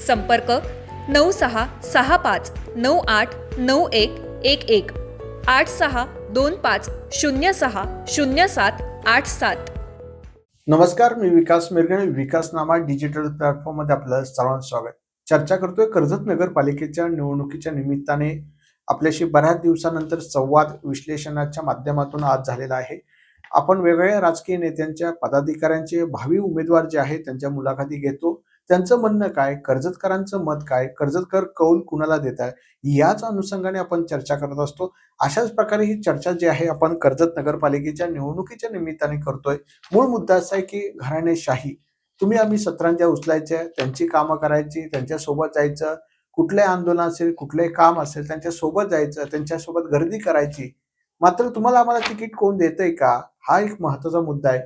संपर्क नऊ सहा सहा पाच नऊ आठ नऊ एक एक एक. आठ सहा दोन पाच शून्य सहा शून्य सात आठ सात. नमस्कार मी विकास मिरगणे विकासनामा डिजिटल प्लॅटफॉर्ममध्ये आपलं सर्वांचं स्वागत. चर्चा करतोय कर्जत नगरपालिकेच्या निवडणुकीच्या निमित्ताने. आपल्याशी बऱ्याच दिवसानंतर संवाद विश्लेषणाच्या माध्यमातून आज झालेला आहे. आपण वेगवेगळ्या राजकीय नेत्यांच्या पदाधिकाऱ्यांचे भावी उमेदवार जे आहेत त्यांच्या मुलाखती घेतो. त्यांचं म्हणणं काय? कर्जतकरांचं मत काय? कर्जतकर कौल कुणाला देत आहे? याच अनुषंगाने आपण चर्चा करत असतो. अशाच प्रकारे ही चर्चा जी आहे आपण कर्जत नगरपालिकेच्या निवडणुकीच्या निमित्ताने करतोय. मूळ मुद्दा असा आहे की घराणेशाही. तुम्ही आम्ही सत्रांच्या उचलायच्या त्यांची कामं करायची त्यांच्यासोबत जायचं. कुठले आंदोलन असेल कुठले काम असेल त्यांच्यासोबत जायचं त्यांच्यासोबत गर्दी करायची. मात्र तुम्हाला आम्हाला तिकीट कोण देतंय का? हा एक महत्त्वाचा मुद्दा आहे.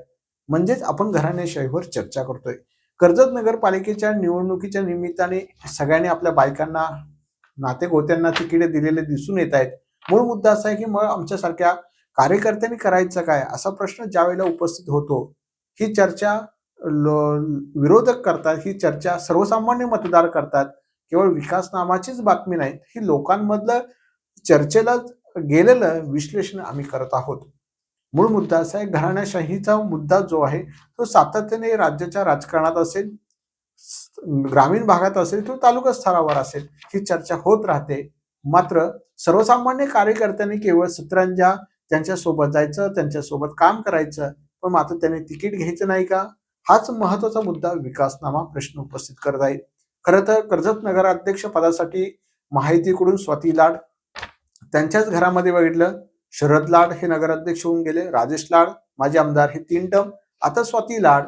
म्हणजेच आपण घराण्याशाहीवर चर्चा करतोय. कर्जत नगरपालिकेच्या निवडणुकीच्या निमित्ताने सगळ्यांनी आपल्या बायकांना नातेगोत्यांना तिकीटे दिलेले दिसून येत आहेत. मूळ मुद्दा असा आहे की मग आमच्यासारख्या कार्यकर्त्यांनी करायचं काय? असा प्रश्न ज्यावेळेला उपस्थित होतो ही चर्चा लो- विरोधक करतात ही चर्चा सर्वसामान्य मतदार करतात. केवळ विकास नामाचीच बातमी नाही ही लोकांमधलं चर्चेला गेलेलं विश्लेषण आम्ही करत आहोत. मूळ मुद्दा असा आहे घराण्याशाहीचा मुद्दा जो आहे तो सातत्याने राज्याच्या राजकारणात असेल ग्रामीण भागात असेल किंवा तालुका स्तरावर असेल ही चर्चा होत राहते. मात्र सर्वसामान्य कार्यकर्त्यांनी केवळ सत्रांच्या त्यांच्यासोबत जायचं त्यांच्यासोबत काम करायचं पण मात्र त्यांनी तिकीट घ्यायचं नाही का? हाच महत्त्वाचा मुद्दा विकासनामा प्रश्न उपस्थित करत आहे. खरं तर कर्जत नगराध्यक्ष पदासाठी माहितीकडून स्वाती लाड त्यांच्याच घरामध्ये बघितलं शरद लाड हे नगराध्यक्ष होऊन गेले राजेश लाड माजी आमदार हे तीन टर्म आता स्वाती लाड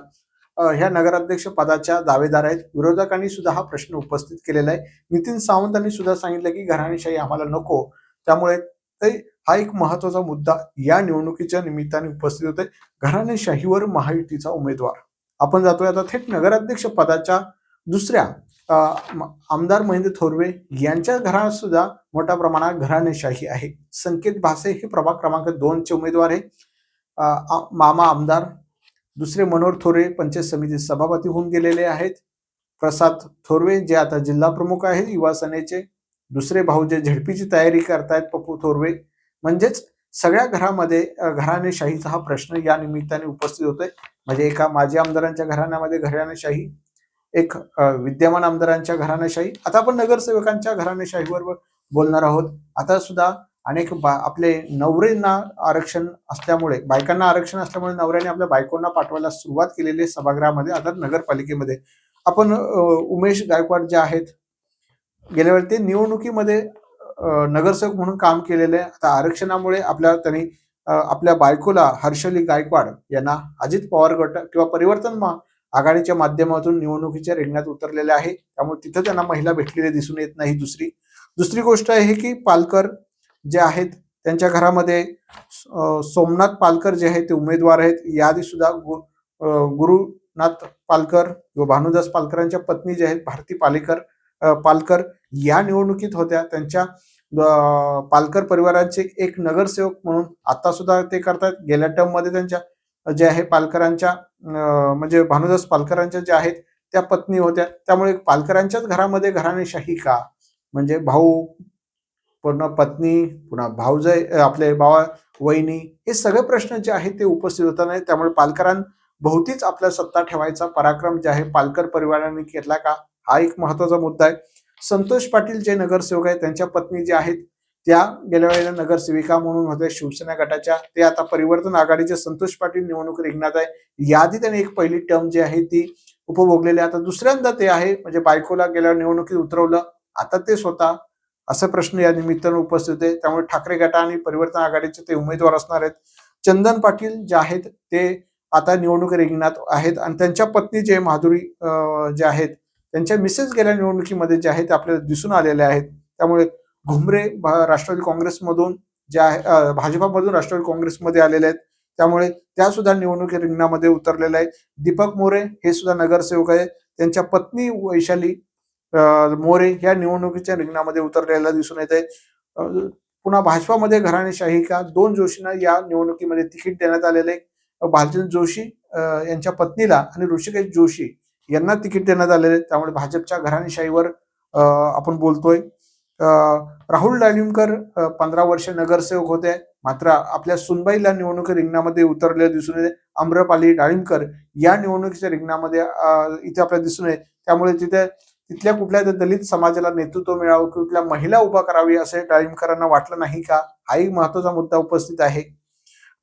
ह्या नगराध्यक्ष पदाच्या दावेदार आहेत. विरोधकांनी सुद्धा हा प्रश्न उपस्थित केलेला आहे. नितीन सावंतांनी सुद्धा सांगितलं की घराणेशाही आम्हाला नको. त्यामुळे ते हा एक महत्त्वाचा मुद्दा या निवडणुकीच्या निमित्ताने उपस्थित होते. घराणेशाहीवर महायुतीचा उमेदवार. आपण जातोय आता थेट नगराध्यक्ष पदाच्या दुसऱ्या आमदार महेंद्र थोरवे यांच्या घरात सुद्धा मोठ्या प्रमाणात घराणेशाही आहे. संकेत भासे हे प्रभाग क्रमांक दोनचे उमेदवार आहे मामा आमदार दुसरे मनोहर थोरे पंचायत समिती सभापती होऊन गेलेले आहेत. प्रसाद थोरवे जे आता जिल्हा प्रमुख आहेत युवा सेनेचे. दुसरे भाऊ जे झेडपीची तयारी करतायत पप्पू थोरवे. म्हणजेच सगळ्या घरामध्ये घराणेशाहीचा हा प्रश्न या निमित्ताने उपस्थित होतोय. म्हणजे एका माजी आमदारांच्या घराण्यामध्ये घराणेशाही एक विद्यमान आमदारांच्या घराणेशाही आता आपण नगरसेवकांच्या घराणेशाहीवर बोलणार आहोत. आता सुद्धा अनेक बा आपले नवरेंना आरक्षण असल्यामुळे बायकांना आरक्षण असल्यामुळे नवऱ्याने आपल्या बायकोंना पाठवायला सुरुवात केलेली आहे सभागृहामध्ये आता नगरपालिकेमध्ये. आपण उमेश गायकवाड जे आहेत गेल्या वेळी ते निवडणुकीमध्ये नगरसेवक म्हणून काम केलेले आहे. आता आरक्षणामुळे आपल्या त्यांनी आपल्या बायकोला हर्षली गायकवाड यांना अजित पवार गट किंवा परिवर्तन मा- आघाडीच्या माध्यमातून निवडणुकीच्या रिंगणात उतरलेल्या आहे. त्यामुळे तिथं त्यांना महिला भेटलेली दिसून येत नाही दुसरी. दुसरी गोष्ट आहे की पालकर जे आहेत त्यांच्या घरामध्ये सोमनाथ पालकर जे आहेत ते उमेदवार आहेत. याआधी सुद्धा गु- गुरुनाथ पालकर व भानुदास पालकरांच्या पत्नी जे आहेत भारती पालेकर पालकर या निवडणुकीत होत्या. त्यांच्या पालकर परिवाराचे एक नगरसेवक म्हणून आता सुद्धा ते करतात. गेल्या टर्ममध्ये त्यांच्या जे आहे पालकरांच्या म्हणजे भानुदास पालकरांच्या ज्या आहेत त्या पत्नी होत्या. त्यामुळे पालकरांच्याच घरामध्ये घराणेशाही का? म्हणजे भाऊ पूर्ण पत्नी पुन्हा भाऊजय आपले बाबा वहिनी हे सगळे प्रश्न जे आहेत ते उपस्थित होतात नाही त्यामुळे पालकरांभोवतीच आपला सत्ता ठेवायचा पराक्रम जे आहे पालकर परिवाराने केला का? हा एक महत्त्वाचा मुद्दा आहे. संतोष पाटील जे नगरसेवक आहेत त्यांच्या पत्नी ज्या आहेत त्या गेल्या वेळेला नगरसेविका म्हणून होत्या शिवसेना गटाच्या. ते आता परिवर्तन आघाडीचे संतोष पाटील निवडणूक रिंगणात आहे. याआधी त्यांनी एक पहिली टर्म जी आहे ती उपभोगलेली आता दुसऱ्यांदा ते आहे म्हणजे बायकोला गेल्यावर निवडणुकीत उतरवलं. आता ते स्वतः असा प्रश्न या निमित्तानं उपस्थित आहे त्यामुळे ठाकरे गटा आणि परिवर्तन आघाडीचे ते उमेदवार असणार आहेत. चंदन पाटील जे आहेत ते आता निवडणूक रिंगणात आहेत. आणि त्यांच्या पत्नी जे माधुरी जे आहेत त्यांच्या मिसेस गेल्या निवडणुकीमध्ये जे आहेत ते आपल्याला दिसून आलेले आहेत. त्यामुळे घुमरे राष्ट्रवादी काँग्रेसमधून जे आहे भाजपामधून राष्ट्रवादी काँग्रेसमध्ये आलेले आहेत. त्यामुळे त्या सुद्धा निवडणुकी रिंगणामध्ये उतरलेल्या आहेत. दीपक मोरे हे सुद्धा नगरसेवक आहे त्यांच्या पत्नी वैशाली मोरे या निवडणुकीच्या रिंगणामध्ये उतरलेल्या दिसून येत आहे पुन्हा भाजपामध्ये घराणेशाही का दोन जोशींना या निवडणुकीमध्ये तिकीट देण्यात आलेले आहे भालचंद जोशी यांच्या पत्नीला आणि ऋषिकेश जोशी यांना तिकीट देण्यात आलेले आहे त्यामुळे भाजपच्या घराणेशाहीवर आपण बोलतोय. राहुल डालिमकर पंधरा वर्ष नगरसेवक होते. मात्र आपल्या सुनबाईला निवडणुकी रिंगणामध्ये उतरले दिसून येते. अम्रपाली डाळिंबकर या निवडणुकीच्या रिंगणामध्ये इथे आपल्याला दिसून येते. त्यामुळे तिथे तिथल्या कुठल्या दलित समाजाला नेतृत्व मिळावं कुठल्या महिला उभा करावी असे डाळिंबकरांना वाटलं नाही का? हाही महत्त्वाचा मुद्दा उपस्थित आहे.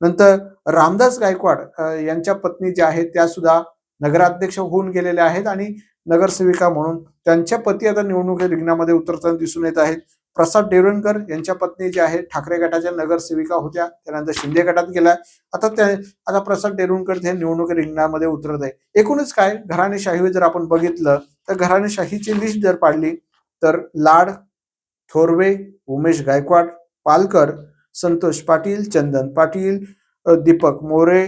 नंतर रामदास गायकवाड यांच्या पत्नी ज्या आहेत त्या सुद्धा नगराध्यक्ष होऊन गेलेले आहेत आणि नगरसेविका म्हणून त्यांच्या पती आता निवडणूक रिंगणामध्ये उतरताना दिसून येत आहेत. प्रसाद डेवणकर यांच्या पत्नी ज्या आहेत ठाकरे गटाच्या नगरसेविका होत्या त्यानंतर शिंदे गटात गेल्या आता त्या आता प्रसाद डेरुणकर हे निवडणूक रिंगणामध्ये उतरत आहे. एकूणच काय घराणेशाही जर आपण बघितलं तर घराणेशाहीची लिस्ट जर पाडली तर लाड थोरवे उमेश गायकवाड पालकर संतोष पाटील चंदन पाटील दीपक मोरे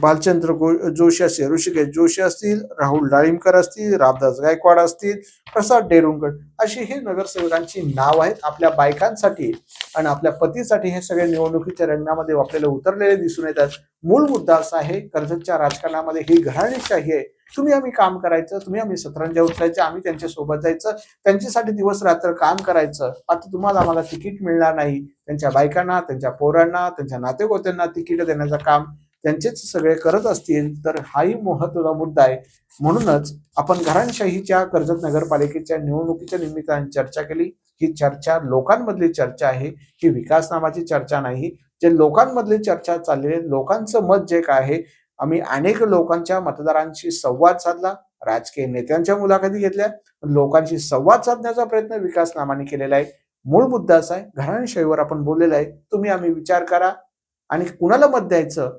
बालचंद्र गो- जोशी असतील ऋषिकेश जोशी असतील राहुल डाळिंबकर असतील रामदास गायकवाड असतील प्रसाद डेरुंगड अशी हे नगरसेवकांची नाव आहेत आपल्या बायकांसाठी आणि आपल्या पतीसाठी हे सगळे निवडणुकीच्या रंगामध्ये आपल्याला उतरलेले दिसून येतात. मूळ मुद्दा असा आहे कर्जतच्या राजकारणामध्ये ही घराणेशाही आहे. तुम्ही आम्ही काम करायचं तुम्ही आम्ही सतरंजा उचलायचं आम्ही त्यांच्यासोबत जायचं त्यांच्यासाठी दिवस रात्र काम करायचं. आता तुम्हाला आम्हाला तिकीट मिळणार नाही. त्यांच्या बायकांना त्यांच्या पोरांना त्यांच्या नातेगोत्यांना तिकीट देण्याचं काम त्यांचेच सगळे करत असतील तर हाही महत्त्वाचा मुद्दा आहे. म्हणूनच आपण घराणशाहीच्या कर्जत नगरपालिकेच्या निवडणुकीच्या निमित्ताने चर्चा केली. ही चर्चा लोकांमधली चर्चा आहे. ही विकास नामाची चर्चा नाही. जे लोकांमधली चर्चा चालली आहे लोकांचं मत जे काय आहे आम्ही अनेक लोकांच्या मतदारांशी संवाद साधला. राजकीय नेत्यांच्या मुलाखती घेतल्या. लोकांशी संवाद साधण्याचा प्रयत्न विकास नामाने केलेला आहे. मूळ मुद्दा असा आहे घराणेशाहीवर आपण बोललेला आहे. तुम्ही आम्ही विचार करा. आणि कुणाला मत द्यायचं?